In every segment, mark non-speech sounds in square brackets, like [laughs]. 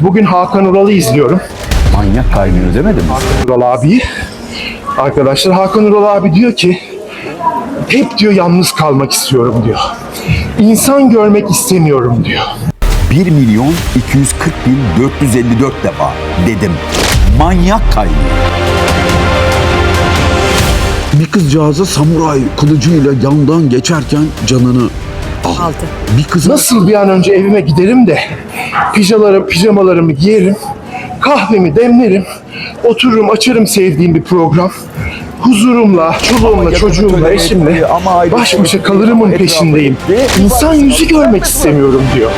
Bugün Hakan Ural'ı izliyorum. Manyak kaynıyor demedim mi? Ural abi. Arkadaşlar Hakan Ural abi diyor ki hep diyor yalnız kalmak istiyorum diyor. İnsan görmek istemiyorum diyor. 1 milyon 240 bin 454 defa dedim. Manyak kaynıyor. Bir kızcağıza samuray kılıcıyla yandan geçerken canını aldı. Bir kızın Nasıl bir an önce evime giderim de pijalarım, pijamalarımı giyerim, kahvemi demlerim, otururum açarım sevdiğim bir program. Huzurumla, çoluğumla, çocuğumla, eşimle baş başa kalırımın peşindeyim. İnsan yüzü görmek istemiyorum diyor.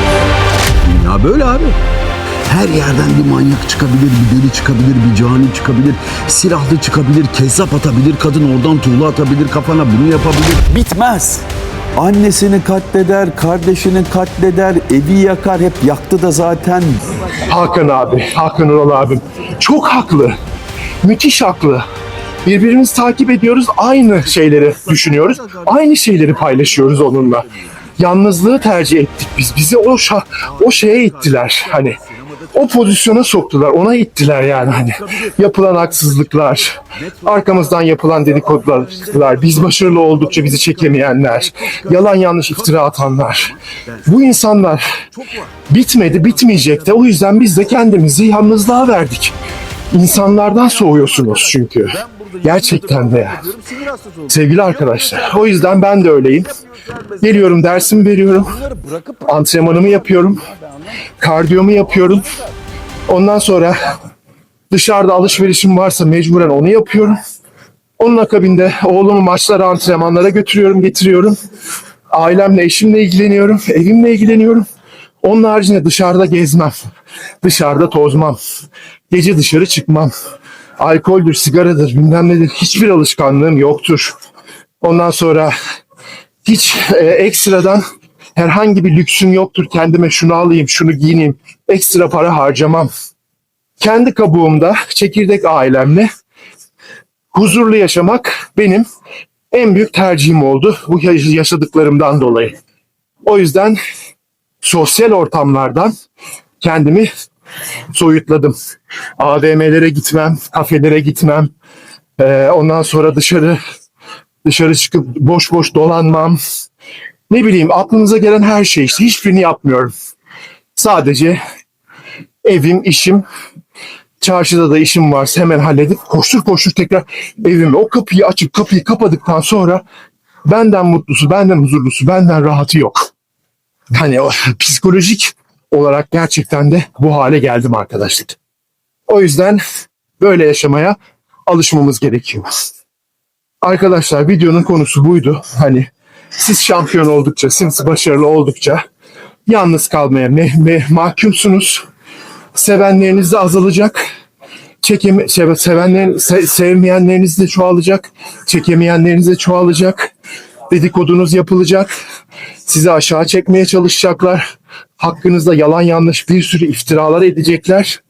Ya böyle abi. Her yerden bir manyak çıkabilir, bir deli çıkabilir, bir cani çıkabilir, silahlı çıkabilir, kezzap atabilir, kadın oradan tuğla atabilir, kafana bunu yapabilir. Bitmez. Annesini katleder, kardeşini katleder, evi yakar, hep yaktı da zaten. Hakan abi, Hakan Ural abim. Çok haklı. Müthiş haklı. Birbirimizi takip ediyoruz, aynı şeyleri düşünüyoruz. Aynı şeyleri paylaşıyoruz onunla. Yalnızlığı tercih ettik biz. Bizi o şa- o şeye ittiler hani. O pozisyona soktular, ona ittiler yani hani. Yapılan haksızlıklar, arkamızdan yapılan dedikodular, biz başarılı oldukça bizi çekemeyenler, yalan yanlış iftira atanlar. Bu insanlar bitmedi, bitmeyecek de o yüzden biz de kendimizi yalnızlığa verdik. İnsanlardan soğuyorsunuz çünkü. Gerçekten de yani. Sevgili arkadaşlar, o yüzden ben de öyleyim. Geliyorum, dersimi veriyorum. Antrenmanımı yapıyorum. Kardiyomu yapıyorum. Ondan sonra dışarıda alışverişim varsa mecburen onu yapıyorum. Onun akabinde oğlumu maçlara, antrenmanlara götürüyorum, getiriyorum. Ailemle, eşimle ilgileniyorum, evimle ilgileniyorum. Onun haricinde dışarıda gezmem. Dışarıda tozmam. Gece dışarı çıkmam. Alkoldür, sigaradır, bilmem nedir. Hiçbir alışkanlığım yoktur. Ondan sonra hiç e, ekstradan herhangi bir lüksüm yoktur. Kendime şunu alayım, şunu giyineyim. Ekstra para harcamam. Kendi kabuğumda çekirdek ailemle huzurlu yaşamak benim en büyük tercihim oldu bu yaş- yaşadıklarımdan dolayı. O yüzden sosyal ortamlardan kendimi soyutladım. AVM'lere gitmem, kafelere gitmem. Ondan sonra dışarı dışarı çıkıp boş boş dolanmam. Ne bileyim aklınıza gelen her şey işte hiçbirini yapmıyorum. Sadece evim, işim, çarşıda da işim varsa hemen halledip koştur koştur tekrar evime o kapıyı açıp kapıyı kapadıktan sonra benden mutlusu, benden huzurlusu, benden rahatı yok. Hani o psikolojik olarak gerçekten de bu hale geldim arkadaşlar. O yüzden böyle yaşamaya alışmamız gerekiyor. Arkadaşlar videonun konusu buydu. Hani siz şampiyon oldukça, siz başarılı oldukça yalnız kalmaya mahkumsunuz. Sevenleriniz de azalacak. Çekeme, se- sevenlerin, se- sevmeyenleriniz de çoğalacak. Çekemeyenleriniz de çoğalacak. Dedikodunuz yapılacak. Sizi aşağı çekmeye çalışacaklar. Hakkınızda yalan yanlış bir sürü iftiralar edecekler.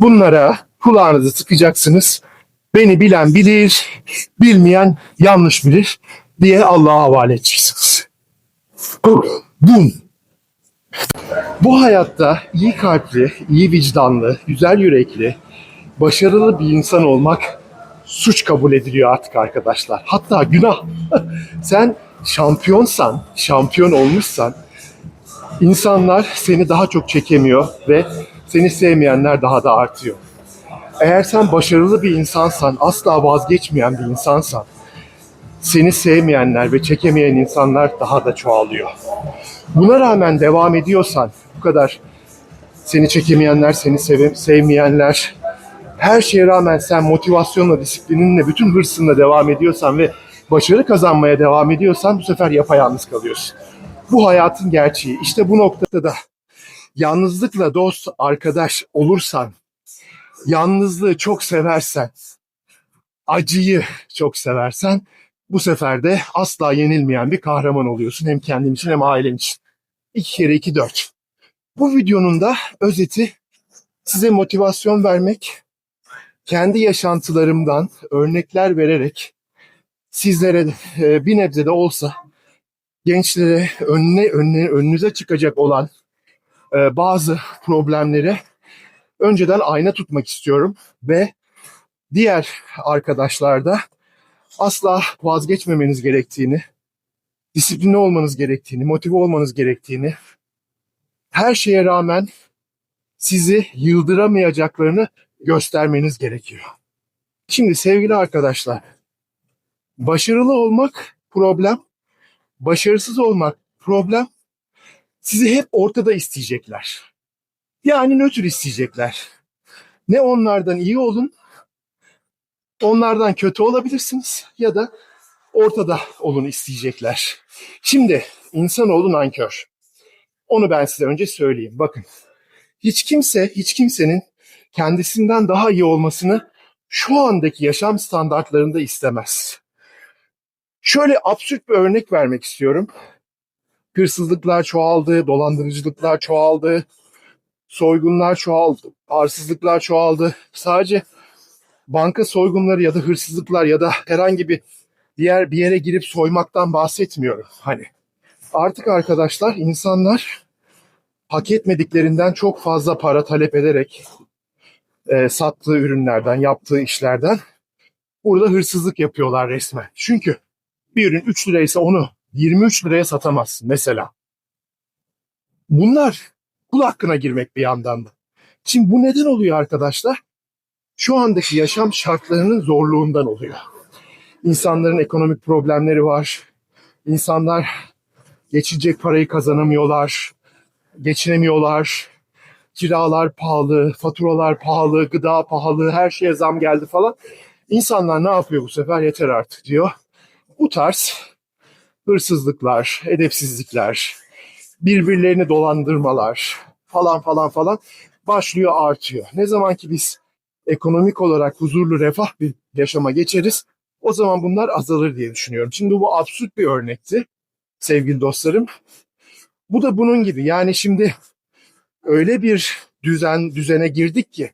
Bunlara kulağınızı tıkacaksınız. Beni bilen bilir, bilmeyen yanlış bilir diye Allah'a havale edeceksiniz. Bum. Bu hayatta iyi kalpli, iyi vicdanlı, güzel yürekli, başarılı bir insan olmak suç kabul ediliyor artık arkadaşlar. Hatta günah. [laughs] Sen şampiyonsan, şampiyon olmuşsan insanlar seni daha çok çekemiyor ve seni sevmeyenler daha da artıyor. Eğer sen başarılı bir insansan, asla vazgeçmeyen bir insansan, seni sevmeyenler ve çekemeyen insanlar daha da çoğalıyor. Buna rağmen devam ediyorsan, bu kadar seni çekemeyenler, seni seve- sevmeyenler, her şeye rağmen sen motivasyonla, disiplininle, bütün hırsınla devam ediyorsan ve başarı kazanmaya devam ediyorsan bu sefer yapayalnız kalıyorsun. Bu hayatın gerçeği. İşte bu noktada da yalnızlıkla dost, arkadaş olursan, yalnızlığı çok seversen, acıyı çok seversen bu sefer de asla yenilmeyen bir kahraman oluyorsun. Hem kendin için hem ailen için. İki kere iki dört. Bu videonun da özeti size motivasyon vermek, kendi yaşantılarımdan örnekler vererek sizlere e, bir nebze de olsa gençlere önüne, önüne önünüze çıkacak olan e, bazı problemlere önceden ayna tutmak istiyorum ve diğer arkadaşlar da asla vazgeçmemeniz gerektiğini, disiplinli olmanız gerektiğini, motive olmanız gerektiğini, her şeye rağmen sizi yıldıramayacaklarını göstermeniz gerekiyor. Şimdi sevgili arkadaşlar, başarılı olmak problem, başarısız olmak problem. Sizi hep ortada isteyecekler. Yani nötr isteyecekler. Ne onlardan iyi olun, onlardan kötü olabilirsiniz ya da ortada olun isteyecekler. Şimdi insanoğlu nankör. Onu ben size önce söyleyeyim. Bakın. Hiç kimse, hiç kimsenin kendisinden daha iyi olmasını şu andaki yaşam standartlarında istemez. Şöyle absürt bir örnek vermek istiyorum. Hırsızlıklar çoğaldı, dolandırıcılıklar çoğaldı, soygunlar çoğaldı, arsızlıklar çoğaldı. Sadece banka soygunları ya da hırsızlıklar ya da herhangi bir diğer bir yere girip soymaktan bahsetmiyorum. Hani artık arkadaşlar insanlar hak etmediklerinden çok fazla para talep ederek e, sattığı ürünlerden, yaptığı işlerden burada hırsızlık yapıyorlar resmen. Çünkü bir ürün 3 liraysa onu 23 liraya satamazsın mesela. Bunlar kul hakkına girmek bir yandan da. Şimdi bu neden oluyor arkadaşlar? Şu andaki yaşam şartlarının zorluğundan oluyor. İnsanların ekonomik problemleri var. İnsanlar geçecek parayı kazanamıyorlar. Geçinemiyorlar. Kiralar pahalı, faturalar pahalı, gıda pahalı, her şeye zam geldi falan. İnsanlar ne yapıyor bu sefer? Yeter artık diyor. Bu tarz hırsızlıklar, edepsizlikler, birbirlerini dolandırmalar falan falan falan başlıyor artıyor. Ne zaman ki biz ekonomik olarak huzurlu refah bir yaşama geçeriz o zaman bunlar azalır diye düşünüyorum. Şimdi bu absürt bir örnekti sevgili dostlarım. Bu da bunun gibi yani şimdi öyle bir düzen düzene girdik ki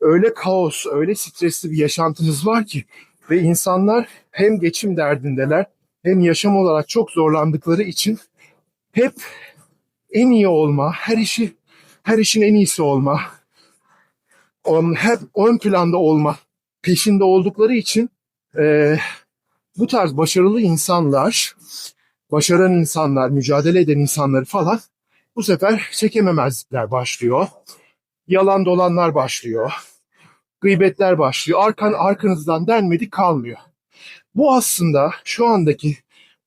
öyle kaos, öyle stresli bir yaşantımız var ki ve insanlar hem geçim derdindeler hem yaşam olarak çok zorlandıkları için hep en iyi olma, her işi her işin en iyisi olma, on, hep ön planda olma peşinde oldukları için eee, bu tarz başarılı insanlar, başaran insanlar, mücadele eden insanları falan bu sefer çekememezlikler başlıyor. Yalan dolanlar başlıyor. Gıybetler başlıyor. Arkan arkanızdan denmedik kalmıyor. Bu aslında şu andaki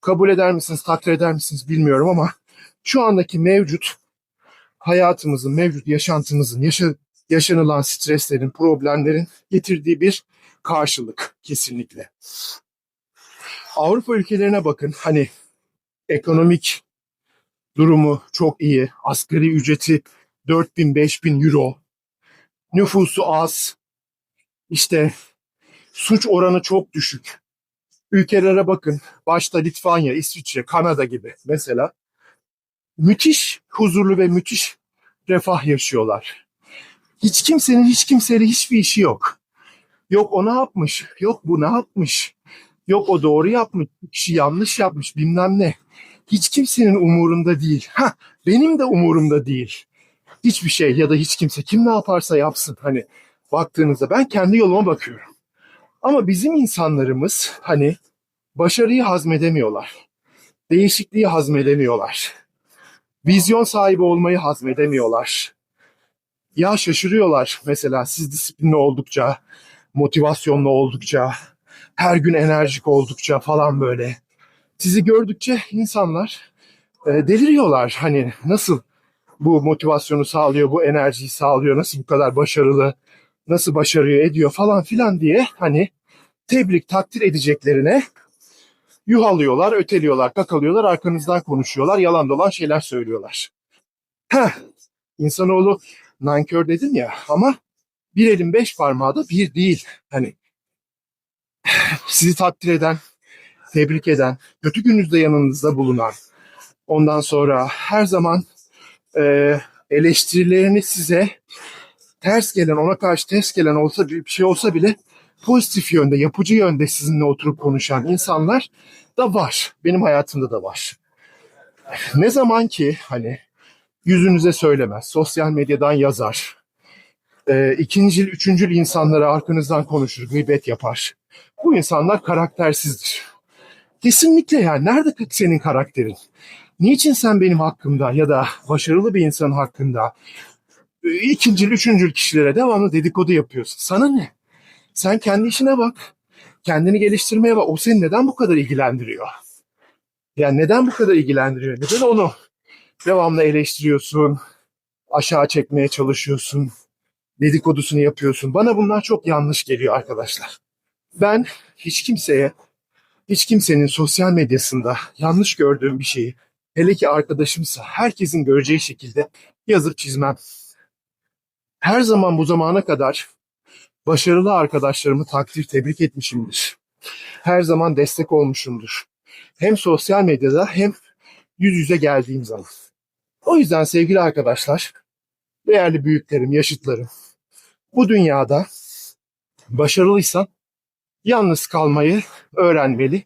kabul eder misiniz, takdir eder misiniz bilmiyorum ama şu andaki mevcut hayatımızın, mevcut yaşantımızın, yaşa, yaşanılan streslerin, problemlerin getirdiği bir karşılık kesinlikle. Avrupa ülkelerine bakın. Hani ekonomik durumu çok iyi. Asgari ücreti 4000 5000 euro. Nüfusu az. İşte suç oranı çok düşük. Ülkelere bakın. Başta Litvanya, İsviçre, Kanada gibi mesela. Müthiş huzurlu ve müthiş refah yaşıyorlar. Hiç kimsenin hiç kimseyle hiçbir işi yok. Yok o ne yapmış, yok bu ne yapmış, yok o doğru yapmış, bu kişi yanlış yapmış bilmem ne. Hiç kimsenin umurunda değil. Ha, benim de umurumda değil. Hiçbir şey ya da hiç kimse kim ne yaparsa yapsın. Hani baktığınızda ben kendi yoluma bakıyorum. Ama bizim insanlarımız hani başarıyı hazmedemiyorlar. Değişikliği hazmedemiyorlar. Vizyon sahibi olmayı hazmedemiyorlar. Ya şaşırıyorlar mesela siz disiplinli oldukça, motivasyonlu oldukça, her gün enerjik oldukça falan böyle. Sizi gördükçe insanlar e, deliriyorlar. Hani nasıl bu motivasyonu sağlıyor, bu enerjiyi sağlıyor, nasıl bu kadar başarılı, nasıl başarıyor ediyor falan filan diye hani tebrik takdir edeceklerine yuhalıyorlar, öteliyorlar, kakalıyorlar, arkanızdan konuşuyorlar, yalan dolan şeyler söylüyorlar. Heh, insanoğlu nankör dedim ya ama bir elin beş parmağı da bir değil. Hani sizi takdir eden, tebrik eden, kötü gününüzde yanınızda bulunan, ondan sonra her zaman e, eleştirilerini size ters gelen, ona karşı ters gelen olsa bir şey olsa bile pozitif yönde, yapıcı yönde sizinle oturup konuşan insanlar da var. Benim hayatımda da var. Ne zaman ki hani yüzünüze söylemez, sosyal medyadan yazar, e, ikincil, üçüncül insanlara arkanızdan konuşur, gıybet yapar. Bu insanlar karaktersizdir. Kesinlikle yani. Nerede senin karakterin? Niçin sen benim hakkımda ya da başarılı bir insanın hakkında e, ikincil, üçüncül kişilere devamlı dedikodu yapıyorsun? Sana ne? Sen kendi işine bak. Kendini geliştirmeye bak. O seni neden bu kadar ilgilendiriyor? Yani neden bu kadar ilgilendiriyor? Neden onu devamlı eleştiriyorsun? Aşağı çekmeye çalışıyorsun? Dedikodusunu yapıyorsun? Bana bunlar çok yanlış geliyor arkadaşlar. Ben hiç kimseye, hiç kimsenin sosyal medyasında yanlış gördüğüm bir şeyi, hele ki arkadaşımsa herkesin göreceği şekilde yazıp çizmem. Her zaman bu zamana kadar başarılı arkadaşlarımı takdir, tebrik etmişimdir. Her zaman destek olmuşumdur. Hem sosyal medyada hem yüz yüze geldiğim zaman. O yüzden sevgili arkadaşlar, değerli büyüklerim, yaşıtlarım, bu dünyada başarılıysan yalnız kalmayı öğrenmeli